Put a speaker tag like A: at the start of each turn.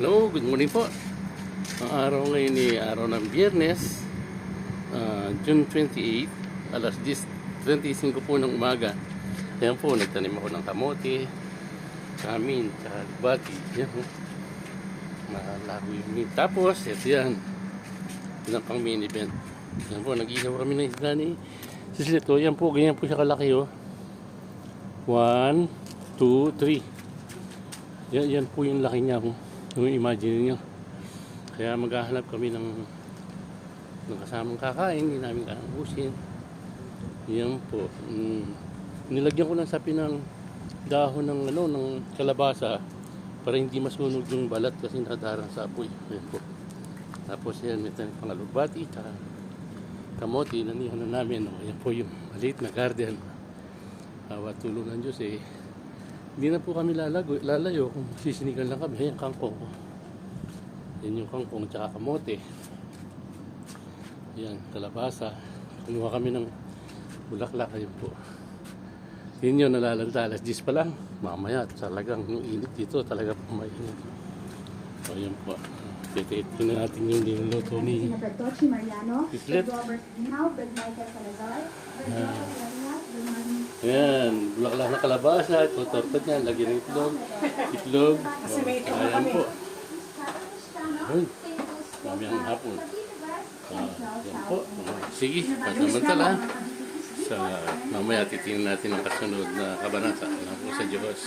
A: Hello, good morning po. Ang araw ngayon ni araw ng Biyernes, ah, June 28, alas 10.25 po ng umaga. Ayan po, nagtanim ako ng kamote, kamin, tsaka bati. Yan po. Malabo yung meat. Tapos, ito yan. Ito ang pang main event. Yan po, nag-ihaw kami ng isda ni Sislito. Yan po, ganyan po siya kalaki oh. One, two, three. Yan, yan po yung laki niya. oh. Kung imagine niyo. Kaya maghahanap kami ng, ng kasamang kakain. Hindi namin kakabusin. Yan po. Mm. Nilagyan ko ng sapi ng dahon ng, ano, ng kalabasa para hindi masunog yung balat kasi nakadarang sa apoy. Yan po. Tapos yan, may tayo pangalubati, tsaka kamote, nanihan na namin. Yan po yung maliit na garden. Awa tulong ng Diyos eh. Hindi na po kami lalago, lalayo kung sisinigan lang kami. Ayan, kangkong. Yan yung kangkong tsaka kamote. Yan, kalabasa. Kumuha kami ng bulaklak. Ayun po. Yun yun, nalalanta. Alas 10 pa lang. Mamaya, talagang yung init dito, talaga po mainit. So, yun po. Tititin na natin yung niluluto ni.
B: Brad Robert Brad Michael Salazar,
A: Ayan, bulaklak na kalabasa. Tutortod yan, lagyan ng itlog. Itlog. Oh, ayan po. Ayun. Dami ang hapon. Ah, yan po. Sige, pasamantala. Sa mamaya titingnan natin ang kasunod na kabanata ng po sa Diyos.